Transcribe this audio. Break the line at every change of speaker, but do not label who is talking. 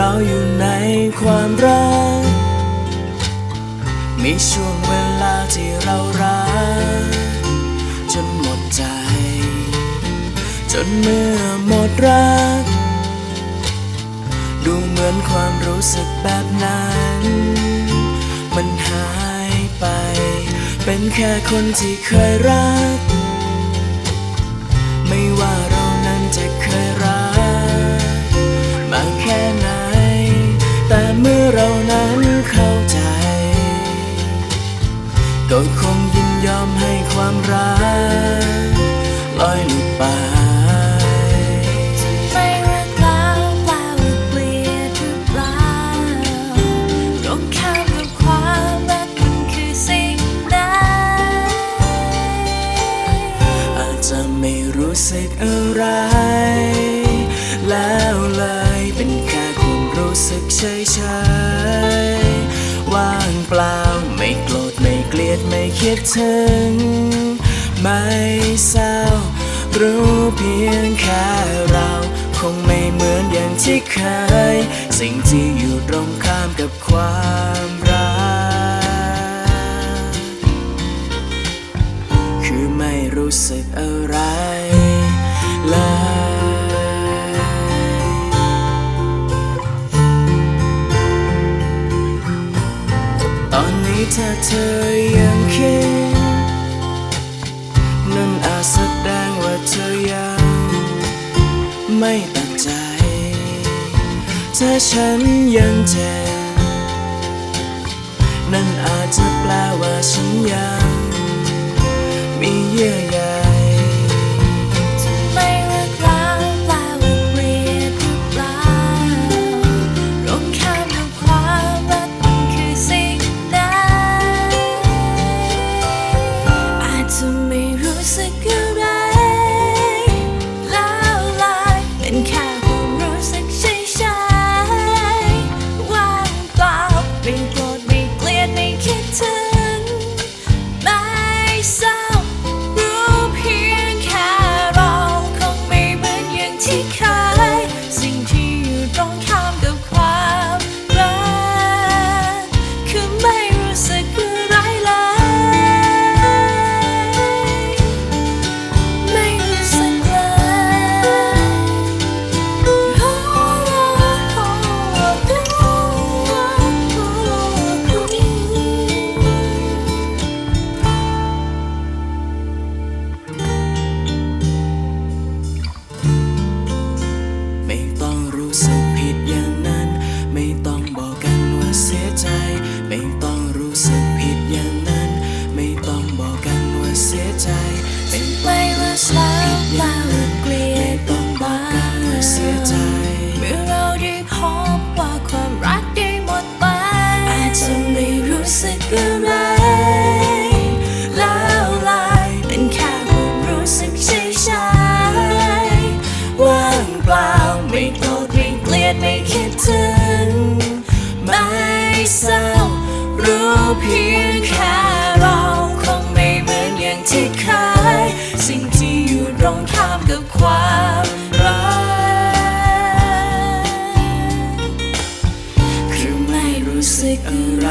เราอยู่ในความรัก มีช่วงเวลาที่เรารัก จนหมดใจ จนเมื่อหมดรัก ดูเหมือนความรู้สึกแบบนั้น มันหายไป เป็นแค่คนที่เคยรัก นั้นเข้าใจ ก็คงยินยอมให้ความรักลอยหลุ
เฉ
ยๆว่างเปล่าไม่โกรธไม่เกลียดไม่คิดถึง ไม่เศร้า รู้เพียงแค่เราคงไม่เหมือนอย่างที่เคย สิ่งที่อยู่ตรงข้ามกับความรัก คือไม่รู้สึกอะไร ถ้าเธอยังคิดนั่นอาจแสดงว่าเธอยังไม่ตัดใจ ถ้าฉันยังเจ็บนั่นอาจจะแปลว่าฉันยังมีเยื่อใย
ไม่โกรธไม่เกลียดไม่คิดถึง ไม่เศร้ารู้เพียงแค่เราคงไม่เหมือนอย่างที่เคยสิ่งที่อยู่ตรงข้ามกับความรักคือไม่รู้สึกอะไร